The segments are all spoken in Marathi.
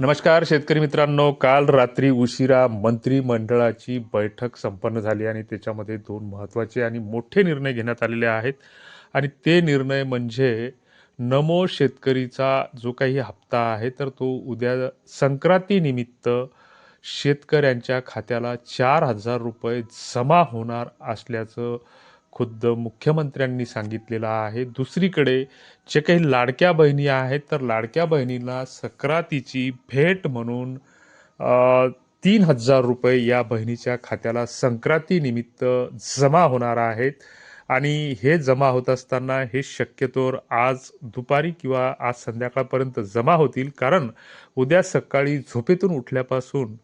नमस्कार शेतकरी मित्रांनो. काल रात्री उशिरा मंत्रिमंडळाची बैठक संपन्न झाली आणि त्याच्यामध्ये दोन महत्त्वाचे आणि मोठे निर्णय घेण्यात आलेले आहेत. आणि ते निर्णय म्हणजे नमो शेतकरीचा जो काही हप्ता आहे तर तो उद्या संक्रांतीनिमित्त शेतकऱ्यांच्या खात्याला चार हजार रुपये जमा होणार असल्याचं खुद्द मुख्यमंत्र्यांनी सांगितलेलं आहे. दुसरीकडे जे काही लाडक्या बहिणी आहेत तर लाडक्या बहिणीला सक्रातीची भेट म्हणून तीन हजार रुपये या बहिणीच्या खात्याला संक्रांतीनिमित्त जमा होणार आहेत. आणि हे जमा होत असताना हे शक्यतोवर आज दुपारी किंवा आज संध्याकाळपर्यंत जमा होतील. कारण उद्या सकाळी झोपेतून उठल्यापासून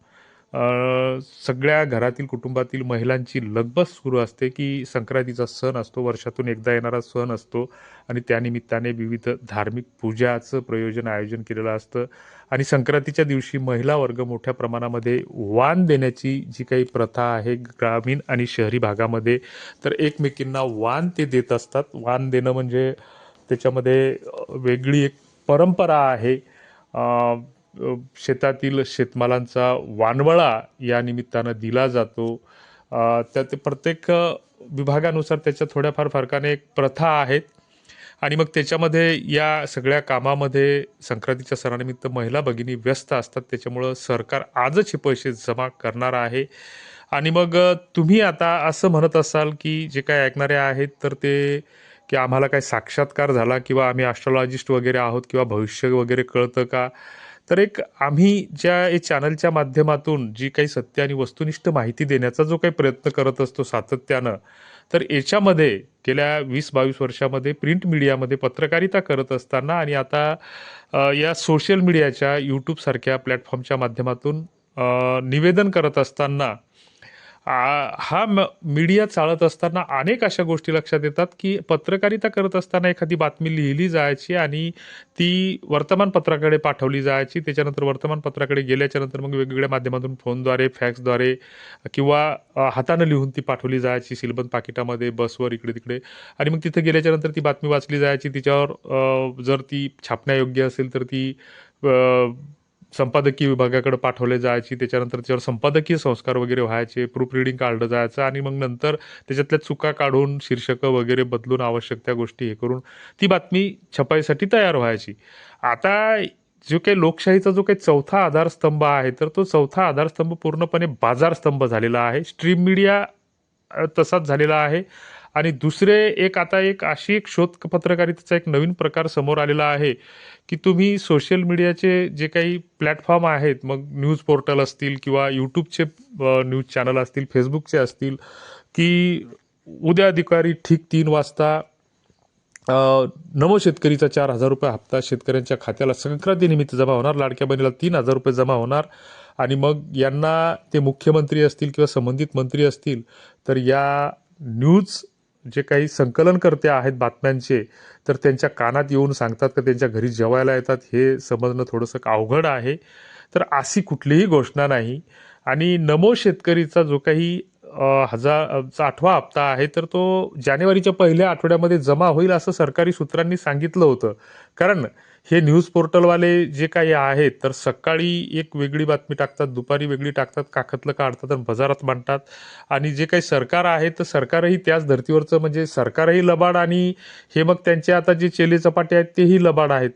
सगळ्या घरातील कुटुंबातील महिलांची लगबस सुरू असते की संक्रांतीचा सण असतो वर्षातून एकदा येणारा सण असतो आणि त्यानिमित्ताने विविध धार्मिक पूजाचं प्रयोजन आयोजन केलेलं असतं. आणि संक्रांतीच्या दिवशी महिला वर्ग मोठ्या प्रमाणामध्ये वाण देण्याची जी काही प्रथा आहे ग्रामीण आणि शहरी भागामध्ये तर एकमेकींना वाण ते देत असतात. वाण देणं म्हणजे त्याच्यामध्ये वेगळी एक परंपरा आहे. शेतातील शेतमालांचा वानवळा या निमित्तानं दिला जातो. त्यात त्या ते प्रत्येक विभागानुसार त्याच्या थोड्याफार फरकाने एक प्रथा आहेत. आणि मग त्याच्यामध्ये या सगळ्या कामामध्ये संक्रांतीच्या सणानिमित्त महिला भगिनी व्यस्त असतात. त्याच्यामुळं सरकार आजच हे पैसे जमा करणार आहे. आणि मग तुम्ही आता असं म्हणत असाल की जे काय ऐकणारे आहेत तर ते की आम्हाला काय साक्षात्कार झाला किंवा आम्ही ॲस्ट्रॉलॉजिस्ट वगैरे आहोत किंवा भविष्य वगैरे कळतं का? तर एक आम्ही ज्या चॅनलच्या माध्यमातून जी काही सत्य आणि वस्तुनिष्ठ माहिती देण्याचा जो काही प्रयत्न करत असतो सातत्यानं तर याच्यामध्ये गेल्या वीस बावीस वर्षामध्ये प्रिंट मीडियामध्ये पत्रकारिता करत असताना आणि आता या सोशल मीडियाच्या यूट्यूबसारख्या प्लॅटफॉर्मच्या माध्यमातून निवेदन करत असताना हा म मीडिया चालत असताना अनेक अशा गोष्टी लक्षात येतात की पत्रकारिता करत असताना एखादी बातमी लिहिली जायची आणि ती वर्तमानपत्राकडे पाठवली जायची त्याच्यानंतर वर्तमानपत्राकडे गेल्याच्यानंतर मग वेगवेगळ्या माध्यमातून फोनद्वारे फॅक्सद्वारे किंवा हातानं लिहून ती पाठवली जायची सिलबंद पाकिटामध्ये बसवर इकडे तिकडे आणि मग तिथं गेल्याच्यानंतर ती बातमी वाचली जायची तिच्यावर जर ती छापण्यायोग्य असेल तर ती संपादकीय विभागाकडे पाठवले जायची त्याच्यानंतर त्याच्यावर संपादकीय संस्कार वगैरे व्हायचे प्रूफ रिडिंग काढलं जायचं आणि मग नंतर त्याच्यातल्या चुका काढून शीर्षकं वगैरे बदलून आवश्यक त्या गोष्टी हे करून ती बातमी छपाईसाठी तयार व्हायची. आता जो काही लोकशाहीचा जो काही चौथा आधारस्तंभ आहे तर तो चौथा आधारस्तंभ पूर्णपणे बाजारस्तंभ झालेला आहे. स्ट्रीम मीडिया तसाच झालेला आहे. आणि दुसरे एक आता एक अशी एक शोध पत्रकारितेचा एक नवीन प्रकार समोर आलेला आहे की तुम्ही सोशल मीडियाचे जे काही प्लॅटफॉर्म आहेत मग न्यूज पोर्टल असतील किंवा यूट्यूबचे न्यूज चॅनल असतील फेसबुकचे असतील की उद्या अधिकारी ठीक तीन वाजता अ, नमो शेतकरीचा चार हजार रुपये हप्ता शेतकऱ्यांच्या खात्याला संक्रांतीनिमित्त जमा होणार लाडक्या बहिणीला तीन हजार रुपये जमा होणार आणि मग यांना ते मुख्यमंत्री असतील किंवा संबंधित मंत्री असतील तर या न्यूज जे काही संकलनकर्ते आहेत बातम्यांचे तर त्यांच्या कानात येऊन सांगतात का त्यांच्या घरी जेवायला येतात हे समजणं थोडंसं अवघड आहे? तर अशी कुठलीही घोषणा नाही. आणि नमो शेतकरीचा जो काही अ, हजार आठवा हप्ता आहे तर तो जानेवारीच्या पहिल्या आठवड्यामध्ये जमा होईल असं सरकारी सूत्रांनी सांगितलं होतं. कारण हे न्यूज पोर्टलवाले जे काही आहेत तर सकाळी एक वेगळी बातमी टाकतात दुपारी वेगळी टाकतात काखतलं काढतात आणि बाजारात मांडतात. आणि जे काही सरकार आहे तर सरकारही त्याच धर्तीवरचं म्हणजे सरकारही लबाड आणि हे मग त्यांचे आता जे चेले चपाटे आहेत तेही लबाड आहेत.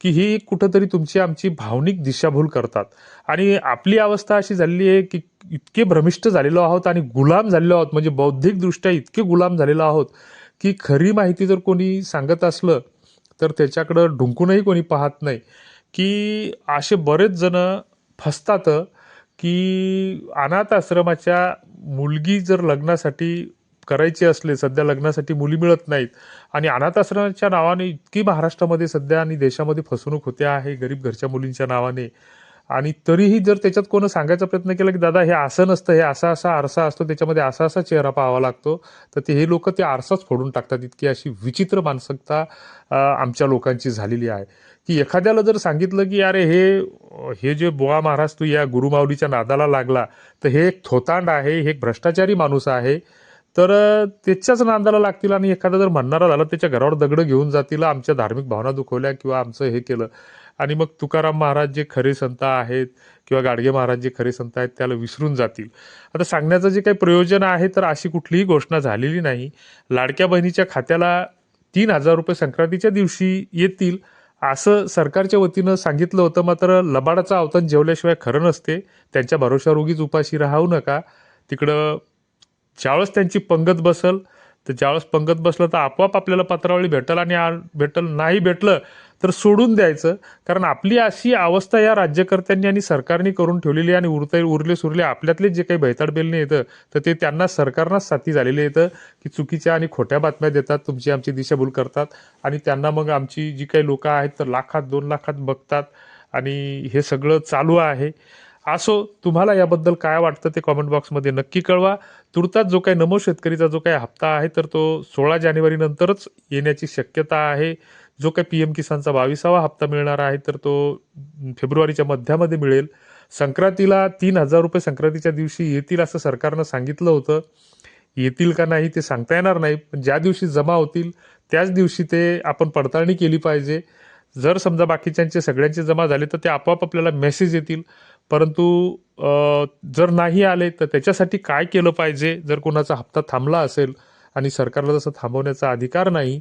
की ही कुठंतरी तुमची आमची भावनिक दिशाभूल करतात. आणि आपली अवस्था अशी झालेली आहे की इतके भ्रमिष्ट झालेलो आहोत आणि गुलाम झालेलो आहोत म्हणजे बौद्धिकदृष्ट्या इतके गुलाम झालेलो आहोत की खरी माहिती जर कोणी सांगत असलं तर त्याच्याकडं ढुंकूनही कोणी पाहत नाही. की असे बरेच जण फसतात की अनाथ आश्रमाच्या मुलगी जर लग्नासाठी करायची असले सध्या लग्नासाठी मुली मिळत नाहीत आणि अनाथ आश्रमाच्या नावाने इतकी महाराष्ट्रामध्ये सध्या आणि देशामध्ये फसवणूक होते आहे गरीब घरच्या मुलींच्या नावाने आणि तरीही जर त्याच्यात कोण सांगायचा प्रयत्न केला की दादा हे असं नसतं हे असा असा आरसा असतो त्याच्यामध्ये असा असा चेहरा पाहावा लागतो तर ते हे लोक ते आरसाच फोडून टाकतात. इतकी अशी विचित्र मानसिकता आमच्या लोकांची झालेली आहे. की एखाद्याला जर सांगितलं की अरे हे हे जे बोळा महाराज तू या गुरुमाऊलीच्या नादाला लागला तर हे एक थोतांड आहे हे एक भ्रष्टाचारी माणूस आहे तर त्याच्याच नांदाला लागतील आणि एखादा जर म्हणणारा झाला त्याच्या घरावर दगडं घेऊन जातील आमच्या धार्मिक भावना दुखवल्या किंवा आमचं हे केलं आणि मग तुकाराम महाराज जे खरे संत आहेत किंवा गाडगे महाराज जे खरे संत आहेत त्याला विसरून जातील. आता सांगण्याचं जे काही प्रयोजन आहे तर अशी कुठलीही घोषणा झालेली नाही. लाडक्या बहिणीच्या खात्याला तीन हजार रुपये संक्रांतीच्या दिवशी येतील असं सरकारच्या वतीनं सांगितलं होतं. मात्र लबाडाचं अवतान जेवल्याशिवाय खरं नसते. त्यांच्या भरोशावर उगीच उपाशी राहू नका. तिकडं ज्यावेळेस त्यांची पंगत बसल तर ज्यावेळेस पंगत बसलं तर आपोआप आपल्याला पत्रावळी भेटल आणि आ- भेटल नाही भेटलं तर सोडून द्यायचं. कारण आपली अशी अवस्था या राज्यकर्त्यांनी आणि सरकारने करून ठेवलेली आहे आणि उरता उरले सुरले आपल्यातले जे काही भैताडबेलने येतं तर ते त्यांना सरकारनाच साथी झालेले येतं की चुकीच्या आणि खोट्या बातम्या देतात तुमची आमची दिशाभूल करतात आणि त्यांना मग आमची जी काही लोकं आहेत तर लाखात दोन लाखात बघतात आणि हे सगळं चालू आहे. असो तुम्हाला याबद्दल काय वाटतं ते कॉमेंट बॉक्समध्ये नक्की कळवा. तुर्तास जो काही नमो शेतकरीचा जो काही हप्ता आहे तर तो सोळा जानेवारीनंतरच येण्याची शक्यता आहे. जो काही पी एम किसानचा बावीसावा हप्ता मिळणार आहे तर तो फेब्रुवारीच्या मध्यामध्ये मिळेल. संक्रांतीला तीन हजार रुपये संक्रांतीच्या दिवशी येतील असं सरकारनं सांगितलं होतं. येतील का नाही ते सांगता येणार नाही पण ज्या दिवशी जमा होतील त्याच दिवशी ते आपण पडताळणी केली पाहिजे. जर समजा बाकीच्यांचे सगळ्यांचे जमा झाले तर ते आपोआप आपल्याला मेसेज येतील. परंतु जर नाही आले तर त्याच्यासाठी काय केलं पाहिजे? जर कोणाचा हप्ता थांबला असेल आणि सरकारला तसं थांबवण्याचा अधिकार नाही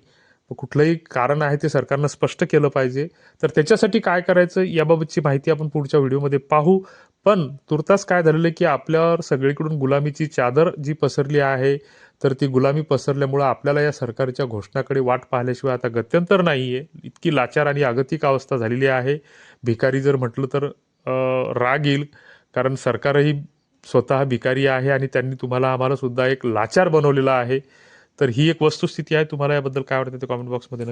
कुठलंही कारण आहे ते सरकारनं स्पष्ट केलं पाहिजे. तर त्याच्यासाठी काय करायचं याबाबतची माहिती आपण पुढच्या व्हिडिओमध्ये पाहू. पण तुर्तास काय झालेलं आहे की आपल्यावर सगळीकडून गुलामीची चादर जी पसरली आहे तर ती गुलामी पसरल्यामुळं आपल्याला या सरकारच्या घोषणाकडे वाट पाहिल्याशिवाय आता गत्यंतर नाही आहे इतकी लाचार आणि आगतिक अवस्था झालेली आहे. भिकारी जर म्हटलं तर राग येईल. कारण सरकारही स्वतः भिकारी आहे आणि त्यांनी तुम्हाला आम्हाला सुद्धा एक लाचार बनवलेला आहे. तर ही एक वस्तुस्थिती आहे. तुम्हाला याबद्दल काय वाटतं ते कॉमेंट बॉक्समध्ये